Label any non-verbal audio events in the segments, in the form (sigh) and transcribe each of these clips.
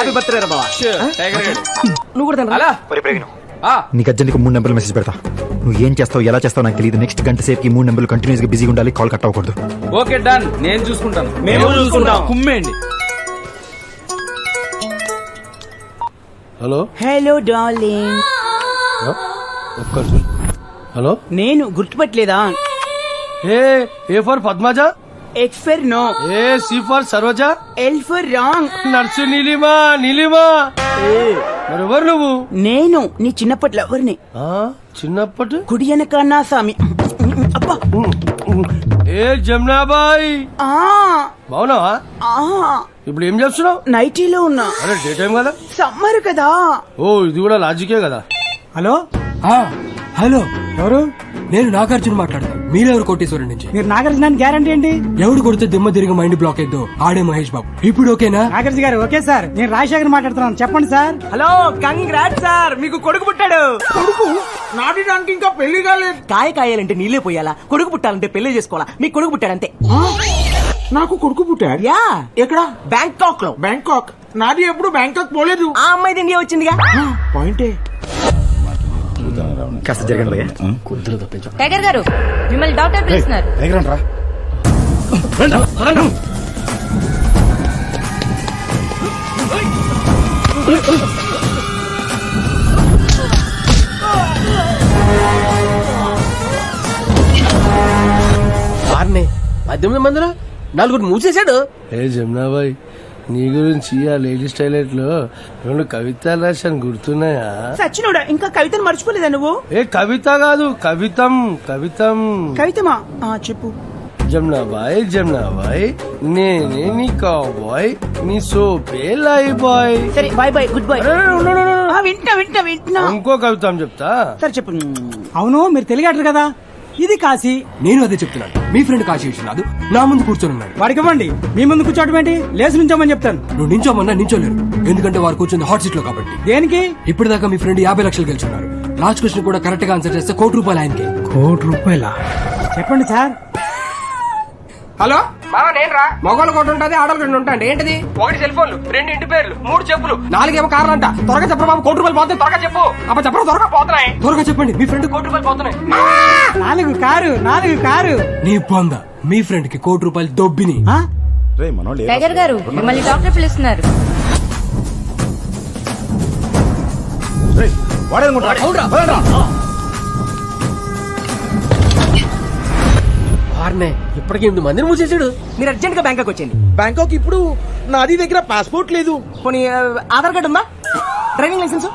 Happy birthday రా బావా. Tiger గడ్ నువ్వు కూడా తినరా? అలా. ఆ, నీకు అర్జెంట్గా మూడు నెంబర్లు మెసేజ్ పెడతా. నువ్వు ఏం చేస్తావు ఎలా చేస్తావు నాకు తెలియదు నెక్స్ట్ గంట సేపుకి ఈ మూడు నెంబర్లు కంటిన్యూస్గా బిజీగా ఉండాలి. కాల్ కట్ అవ్వకూడదు. ఓకే డన్ నేను చూసుకుంటాను. మేము చూసుకుంటాం. కుమ్మేయండి. హలో? హలో? డార్లింగ్. హలో? నేను గుర్తుపట్టలేదా? A A for Padmaja? X for no A C for Saroja? L for wrong nurse Neelima Neelima. మరి ఎవరు నువ్వు? నేను నీ చిన్నప్పటి లవర్ని. ఆ, చిన్నప్పటి? కుడి వెనక నా స్వామి అబ్బా. ఏ జమునాబాయ్. ఆ. ఆ. ఇప్పుడు ఏం చేస్తున్నావు? నైటీలో ఉన్నా. అరే డే టైం కదా? సమ్మర్ కదా. ఓ ఇది కూడా లాజికే కదా. హలో? హలో ఎవరు? నేను నాగార్జున మాట్లాడతాను. మీరెవరు కోటేశ్వరం నుంచి? మీరు నాగార్జున గ్యారంటీ ఏంటి? ఎవడు కొడితే దిమ్మ తిరిగి మైండ్ బ్లాక్ అయిద్దో ఆడే మహేష్ బాబు. ఇప్పుడు ఓకేనా? నాగార్జున గారు ఓకే సార్. నేను రాజశేఖర్ మాట్లాడుతున్నాను. చెప్పండి సార్. Hello congrat sir. మీకు కొడుకు పుట్టాడు. కొడుకు? నాటిడానికి ఇంకా పెళ్ళి కాలేదు. కాయ కాయాలంటే నీళ్ళే పోయాలా? కొడుకు పుట్టాలంటే పెళ్ళి చేసుకోవాలా? మీకు కొడుకు పుట్టాడు అంతే. నాకు కొడుకు పుట్టాడు? యా. ఎక్కడ? బ్యాంకాక్లో బ్యాంకాక్. నాది ఎప్పుడు బ్యాంకాక్ పోలేదు. ఆ అమ్మాయి ఇండియా వచ్చిందిగా. పాయింటే. కాస్త జరగండి భయ్యా. టైగర్ గారు మిమ్మల్ని డాక్టర్ పిలుస్తున్నారు. వారిని పద్దెనిమిది మందిలో నలుగురు మూసేశాడు. ఏ జమునాబాయ్ నీ గురించి ఆ లేడీస్ టాయిలెట్లో రెండు కవితలు రాశాను గుర్తున్నాయా? సచ్చినోడా ఇంకా కవితను మర్చిపోలేదా నువ్వు? ఏ కవిత కాదు కవితం కవితం. కవితమా? ఆ చెప్పు. జమునాబాయ్ జమునాబాయ్ నేనే నీ బాయ్ నీ సోపే లై బాయ్ సరే బాయ్ బాయ్ గుడ్ బాయ్ అరే, ఉండు, ఉండు, ఉండు. వింటా వింటా వింటున్నా ఇంకో కవితం చెప్తా? సరే చెప్పు. అవును మీరు తెలియటరు కదా? ఇది కాశీ. నేను అదే చెప్తున్నాను. మీ ఫ్రెండ్ కాశీ విశ్వనాథ్ నా ముందు కూర్చొని ఉన్నాడు. వాడికి ఇవ్వండి. మీ ముందు కూర్చోవడం ఏంటి? లేచి నుంచోమని చెప్తాను. నువ్వు నించోమన్నా నించోలేరు. ఎందుకంటే వారు కూర్చుంది హాట్ సీట్లో కాబట్టి. దేనికి? ఇప్పటిదాకా మీ ఫ్రెండ్ యాభై లక్షలు గెలుచున్నారు లాస్ట్ క్వశ్చన్ కూడా కరెక్ట్గా ఆన్సర్ చేస్తే కోటి రూపాయలు ఆయనకి. కోటి రూపాయల? చెప్పండి సార్. హలో? బావా నేను రా మగవాళ్ళు ఒకటి ఉంటుంది ఆడవాళ్ళు రెండు ఉంటాయి ఏంటిది? ఒకటి సెల్ ఫోన్లు రెండు ఇంటి పేర్లు మూడు చెప్పులు. నాలుగేమో కార్లు అంట త్వరగా చెప్పరు బాబు కోటి రూపాయలు పోతే త్వరగా చెప్పు. అప్ప చెప్పరు త్వరగా? పోతున్నాయి. త్వరగా చెప్పండి మీ ఫ్రెండ్ కోటి రూపాయలు పోతున్నాయి. నాలుగు కారు నాలుగు కారు. నీ పొంద మీ ఫ్రెండ్కి కోటి రూపాయలు దొబ్బిని? టైగర్ గారు మిమ్మల్ని డాక్టర్ పిలుస్తున్నారు. వారినే ఇప్పటికి ఎనిమిది మందిని మూసేశాడు. మీరు అర్జెంట్గా బ్యాంకాక్ వచ్చేయండి. బ్యాంకాక్ ఇప్పుడు నాది దగ్గర పాస్పోర్ట్ లేదు. పోనీ ఆధార్ కార్డు ఉందా? Driving licence?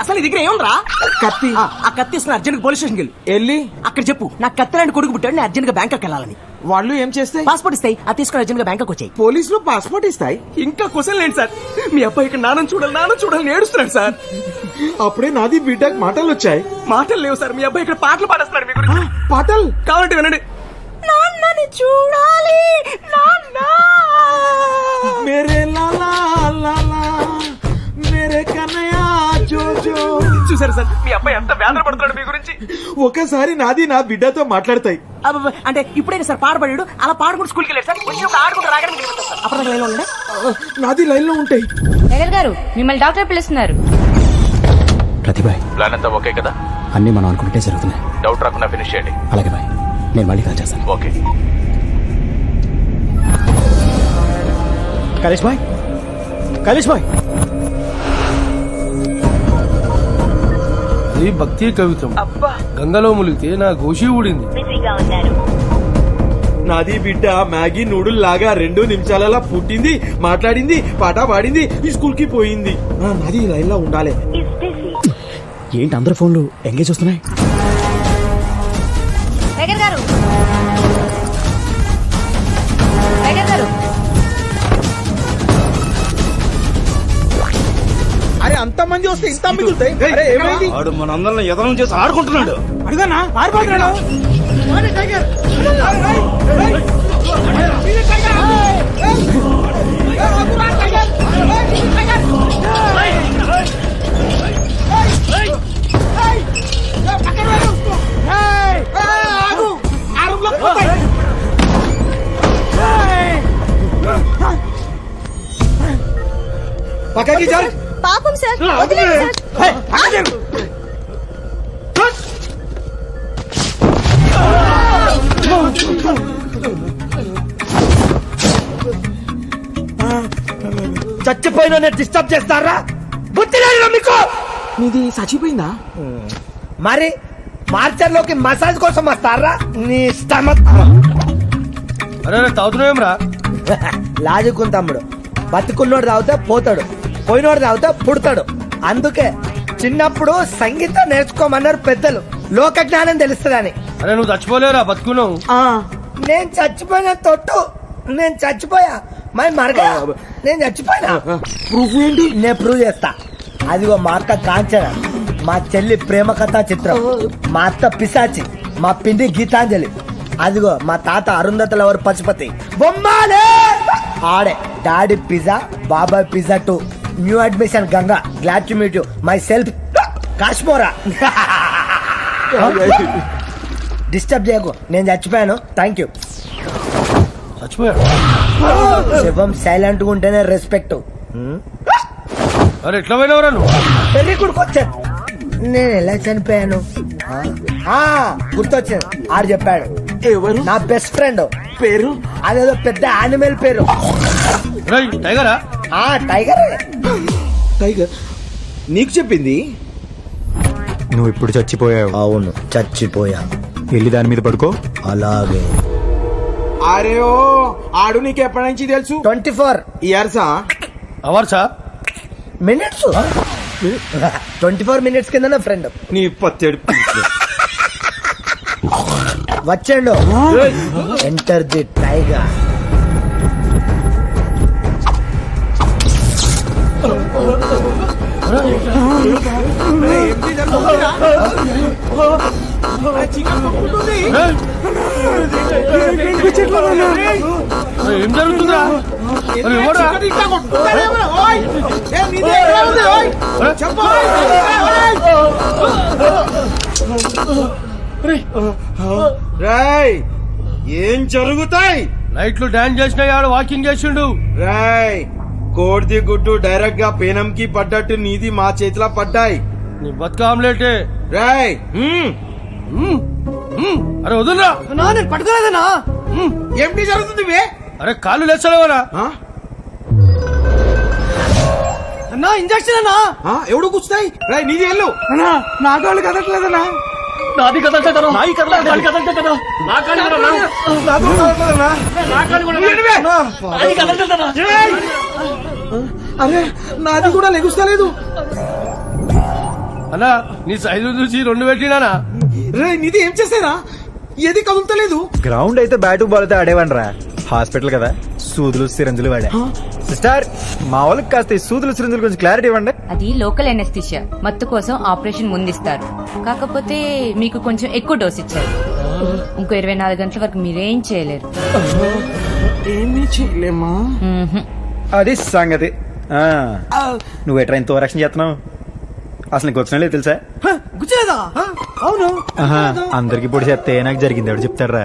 అసలు నీ దగ్గర ఏముందిరా? కత్తి. ఆ, కత్తి ఇస్తున్నా అర్జెంట్ పోలీస్ స్టేషన్కి వెళ్ళి. వెళ్ళి అక్కడ చెప్పు. నాకు కత్తి లాంటి కొడుకు పుట్టాడు నేను అర్జెంట్గా బ్యాంకాక్ వెళ్ళాలని. వాళ్ళు ఏం చేస్తే పాస్పోర్ట్ ఇస్తాయి. అది తీసుకుని అర్జెంట్గా బ్యాంకాక్ వచ్చాయి. పోలీసులు పాస్పోర్ట్ ఇస్తాయి. ఇంకా క్వశ్చన్ లేండి సార్? మీ అబ్బాయి ఇక్కడ నాన్న చూడాలి నాన్న చూడాలని ఏడుస్తున్నాడు సార్. అప్పుడే నాది బీటెక్ మాటలు వచ్చాయి. మాటలు లేవు సార్ మీ అబ్బాయి ఇక్కడ పాటలు పాడేస్తున్నాడు మీ గురించి. పాటల్? కావాలంటే వినండి. నాన్నని చూడాలి. నాన్న! మేరే లాలా లాలా మేరే కన్నయ్య జో జో. చూసారు సార్. మీ అబ్బాయి ఎంత వేదన పడుతున్నాడు మీ గురించి. ఒకసారి నాది నా బిడ్డతో మాట్లాడతాయి. అంటే ఇప్పుడే సార్ పాడబడాడు అలా పాడుకుంటూ స్కూల్కి వెళ్ళాడు సార్. వచ్చినప్పుడు ఆడుకుంటూ సార్. అప్పుడు లైన్లో ఉండే నాది లైన్లో ఉంటాయి. టైగర్ గారు మిమ్మల్ని డాక్టర్ పిలుస్తున్నారు. ప్రతిభ ప్లాన్ అంతా ఓకే కదా? అన్ని మనం అనుకుంటే జరుగుతున్నాయి. డౌట్ రాకుండా ఫినిష్ చేయండి. అలాగే బాయ్. నేను మళ్ళీ కాల్ చేస్తాను. Okay. Kalesh bye. Kalesh bye. ఇది భక్తి కవితం. గంగలో ములిగితే నా గోషి ఊడింది. నాది బిడ్డ మ్యాగీ నూడుల్ లాగా రెండు నిమిషాలలో పుట్టింది మాట్లాడింది పాట పాడింది ఈ స్కూల్కి పోయింది నాది లైన్లో ఉండాలి. ఏంటి అందరు ఫోన్లు ఎంగేజ్ వస్తున్నాయి? గారు. ఇంటికి వస్తే ఇంత మిగులుతాయి అరే మన అందరం ఎదనం చేసి ఆడుకుంటున్నాడు. అడిగానా ఆడిపోతున్నాడు పక్కకి జారు. పాపం సార్. చచ్చిపోయిన డిస్టర్బ్ చేస్తారా? బుద్ధి లేదు మీకు. నీది చచ్చిపోయిందా? మరి మార్చర్లోకి మసాజ్ కోసం వస్తారా? నీ స్టమక్. అరే తాగుతున్నాం రా (laughs) లాజుకుని తమ్ముడు. బతుకున్నోడు తాగితే పోతాడు. పోయినోడు తాగితే పుడతాడు. అందుకే చిన్నప్పుడు సంగీతం నేర్చుకోమన్నారు పెద్దలు. లోక జ్ఞానం తెలుస్తుందని. అరే నువ్వు చచ్చిపోలేరా బతుకున్నావు నేను చచ్చిపోయిన తొట్టు నేను చచ్చిపోయా. మరి మరగా నేను చచ్చిపోయినా? ప్రూఫ్ ఏంటి? నేను ప్రూవ్ చేస్తా. అదిగో మా అక్క కాంచన మా చెల్లి ప్రేమ కథా చిత్రం మా అత్త పిశాచి మా పిండి గీతాంజలి. అదిగో మా తాత అరుంధతల ఎవరు పశుపతి. బొమ్మాలే! ఆడే. డాడీ పిజ్జా బాబాయ్ pizza too. New admission Ganga. Glad to meet you myself Kashmora. Disturb చేయకు. నేను చచ్చిపోయాను. థ్యాంక్ యూ చచ్చిపోయాడు శివం సైలెంట్గా ఉంటేనే రెస్పెక్ట్ అరే ఎట్లా పోయినవరా నువ్వు? పెళ్ళి కొడుకు వచ్చాను నేను ఎలా చనిపోయాను? ఆ, గుర్తొచ్చింది. ఆడు చెప్పాడు. ఎవరు? నా బెస్ట్ ఫ్రెండ్ పేరు? అదేదో పెద్ద యానిమల్ పేరు. టైగరా? ఆ టైగర్. టైగర్ నీకు చెప్పింది? నువ్వు ఇప్పుడు చచ్చిపోయావు. అవును చచ్చిపోయా. వెళ్ళి దాని మీద పడుకో. అలాగే. అరే ఓ ఆడు నీకు ఎప్పటి నుంచి తెలుసు? Twenty four. ఇయర్సా? అవర్సా? మినిట్స్. ట్వంటీ ఫోర్ మినిట్స్ కింద ఫ్రెండ్ నీ పత్తేడు (laughs) వచ్చాడు ఎంటర్ ది టైగర్ ఏం జరుగుతుందా రాయ్. ఏం జరుగుతాయి? నైట్లు డాన్స్ చేసిన ఆడు వాకింగ్ చేసిండు? రాయ్ కోడిది గుడ్డు డైరెక్ట్గా పేనంకి పడ్డట్టు నీది మా చేతిలో పడ్డాయి. నీ బతుక ఆమ్లెటే. రాయ్ అరే వదులురా. నేను పట్టుకోలేదన్నా. ఏమిటి జరుగుతుంది అరే కాళ్ళు లేచలేవరా అన్నా ఇంజక్షన్ అన్నా. ఎవడు కూర్చుతాయి రాయ్ నీది వెళ్ళు. అన్నా నా కాళ్ళు కదట్లేదన్నా. నాది నాయి కదలట్లేదు కదలట్లేదు కదా నా కాళ్ళు కూడా నా. నా కాళ్ళు కూడా నాది కదలట్లేదనా అరే నాది కూడా లెగుస్తలేదు. అన్నా నీ సైజు చూసి రెండు పెట్టినానా? రే నీది ఏం చేసేరా ఏది కదులుతలేదు. గ్రౌండ్ అయితే బ్యాటు బాల్ అయితే ఆడేవాడి రా. హాస్పిటల్ కదా సూదులు సిరంజులు వాడా. సిస్టర్ మా వాళ్ళకి కాస్త ఈ సూదులు సిరంజులు కొంచెం క్లారిటీ ఇవ్వండి. అది లోకల్ ఎనెస్థిషియా మత్తు కోసం ఆపరేషన్ ముందిస్తారు. కాకపోతే మీకు కొంచెం ఎక్కువ డోస్ ఇచ్చారు. ఇంకో ఇరవై నాలుగు గంటల వరకు మీరేం చేయలేరు. ఏమీ చేయలేమా? మ్మ్హ్మ్. అది సంగతి. ఆ, నువ్వు ఎట్రా ఇంత రక్షణ చేస్తున్నావు? అసలు నీకు వచ్చిన లేదు తెలుసా? అవును. ఆహా, అందరికి ఇప్పుడు చెప్తే నాకు జరిగింది. ఎవడు చెప్తారా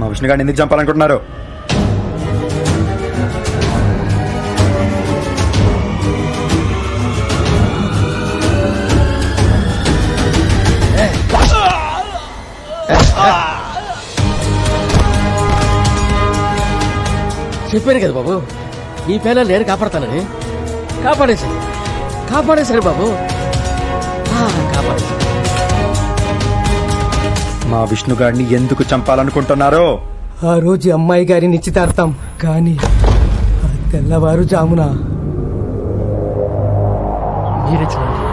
మా విష్ణు గారిని ఎందుకు చంపాలనుకుంటున్నారు? చెప్పాను కదా బాబు? నీ పేన నేను కాపాడతానని. కాపాడేశాను. కాపాడేశాను బాబు. మా విష్ణు గారిని ఎందుకు చంపాలనుకుంటున్నారో? ఆ రోజు అమ్మాయి గారి నిశ్చితార్థం. కానీ తెల్లవారు జామున మీరే చూడండి.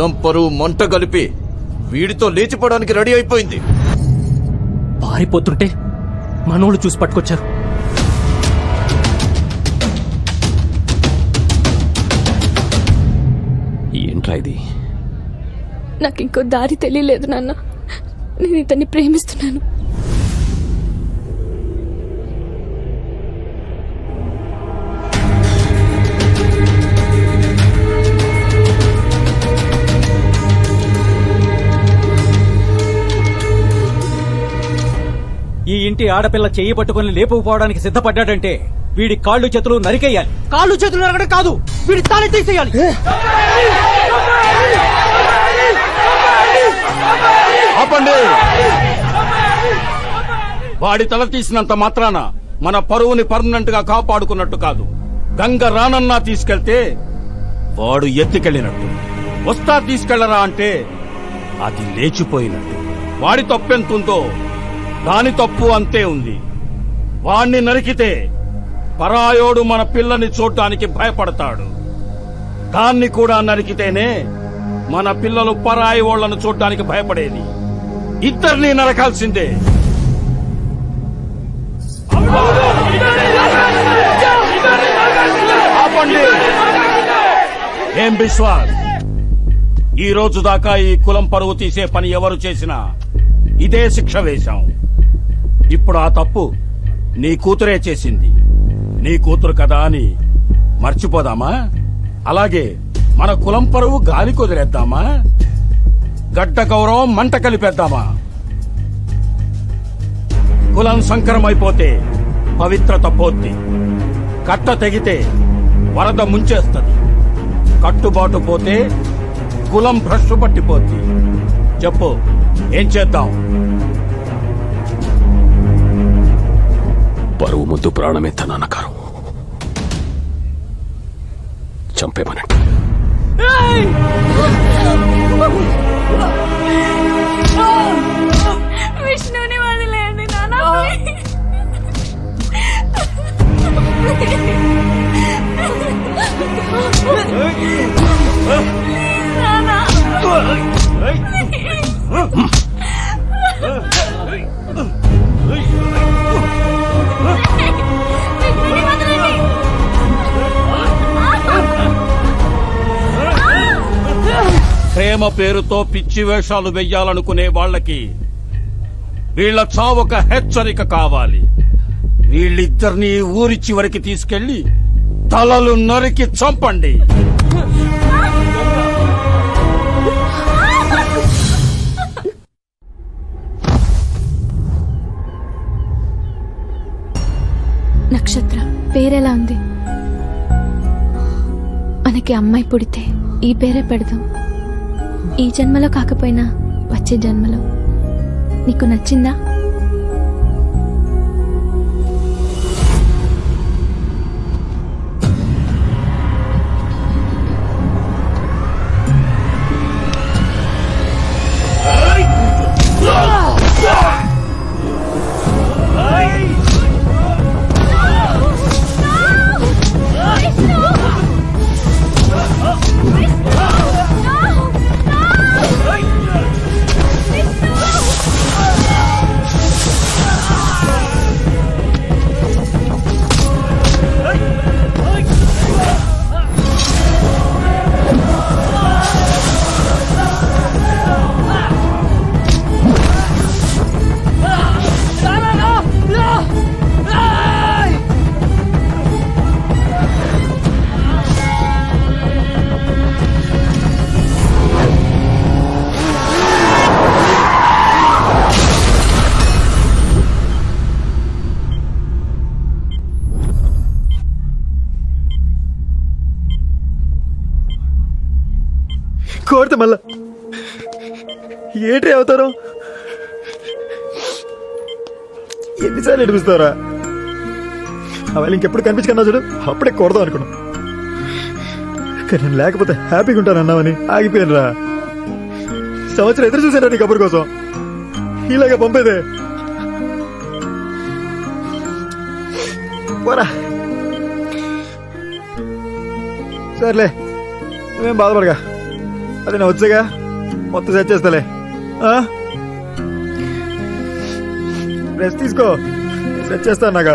కులం పరువు మంట కలిపి వీడితో లేచిపోవడానికి రెడీ అయిపోయింది. పారిపోతుంటే మనోళ్ళు చూసి పట్టుకొచ్చారు. ఏంట్రా ఇది? నాకు ఇంకో దారి తెలియలేదు నాన్న. నేను ఇతన్ని ప్రేమిస్తున్నాను. ఇంటి ఆడపిల్ల చెయ్యి పట్టుకుని లేపుకుపోవడానికి సిద్ధపడ్డాడంటే వీడి కాళ్ళు చేతులు నరికేయాలి. కాళ్ళు చేతులు నరకడం కాదు వీడి తాళి తీసేయాలి. ఆపండి. వాడి తల తీసినంత మాత్రాన మన పరువుని పర్మనెంట్గా కాపాడుకున్నట్టు కాదు. గంగ రానన్నా తీసుకెళ్తే వాడు ఎత్తికెళ్ళినట్టు. వస్తా తీసుకెళ్ళరా అంటే అది లేచిపోయినట్టు. వాడి తప్పెంతుందో దాని తప్పు అంతే ఉంది. వాణ్ణి నరికితే పరాయోడు మన పిల్లని చూడ్డానికి భయపడతాడు. దాన్ని కూడా నరికితేనే మన పిల్లలు పరాయి ఓళ్ళను చూడ్డానికి భయపడేది. ఇద్దరిని నరకాల్సిందే. ఆపండి. ఏం బిశ్వాస్ ఈ రోజు దాకా ఈ కులం పరువు తీసే పని ఎవరు చేసినా ఇదే శిక్ష వేశాం. ఇప్పుడు ఆ తప్పు నీ కూతురే చేసింది. నీ కూతురు కదా అని మర్చిపోదామా? అలాగే మన కులం పరువు గాలి కుదిరేద్దామా గడ్డ గౌరవం మంట కలిపేద్దామా? కులం సంకరమైపోతే పవిత్రత పోద్ది కట్ట తెగితే వరద ముంచేస్తుంది. కట్టుబాటు పోతే కులం భ్రష్టు పట్టిపోద్ది. చెప్పు ఏం చేద్దాం? పరువు ముద్దు ప్రాణమే తన అనకారం చంపేమనండి. విష్ణుని వదిలేయండి నాన్న. ప్రేమ పేరుతో పిచ్చి వేషాలు వెయ్యాలనుకునే వాళ్ళకి వీళ్ళ చావొక హెచ్చరిక కావాలి. వీళ్ళిద్దరిని ఊరి చివరికి తీసుకెళ్ళి తలలు నరికి చంపండి. నక్షత్ర పేరెలా ఉంది? మనకి అమ్మాయి పుడితే ఈ పేరే పెడదాం. ఈ జన్మలో కాకపోయినా వచ్చే జన్మలో నీకు నచ్చిందా? కోరితే మళ్ళా ఏట్రీ అవుతారు? ఎన్నిసార్లు ఎడిపిస్తారా అవి ఇంకెప్పుడు కనిపించకన్నా చూడు అప్పుడే కొడదాం అనుకున్నా. కానీ నేను లేకపోతే హ్యాపీగా ఉంటాను అన్నావని ఆగిపోయానురా. సంవత్సరం ఎదురు చూసాను నీ కబుర్ కోసం. ఇలాగ పంపేదే. పోరా. సర్లే నువ్వేం బాధపడగా అదే నేను వచ్చాగా. మొత్తం సెట్ చేస్తాలే. రెస్ట్ తీసుకో. సెట్ చేస్తాను నాగా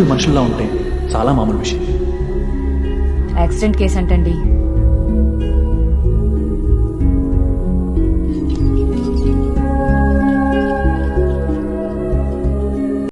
మనుషులు మనుషుల్లా ఉంటే చాలా మామూలు విషయం. యాక్సిడెంట్ కేసు అంటండి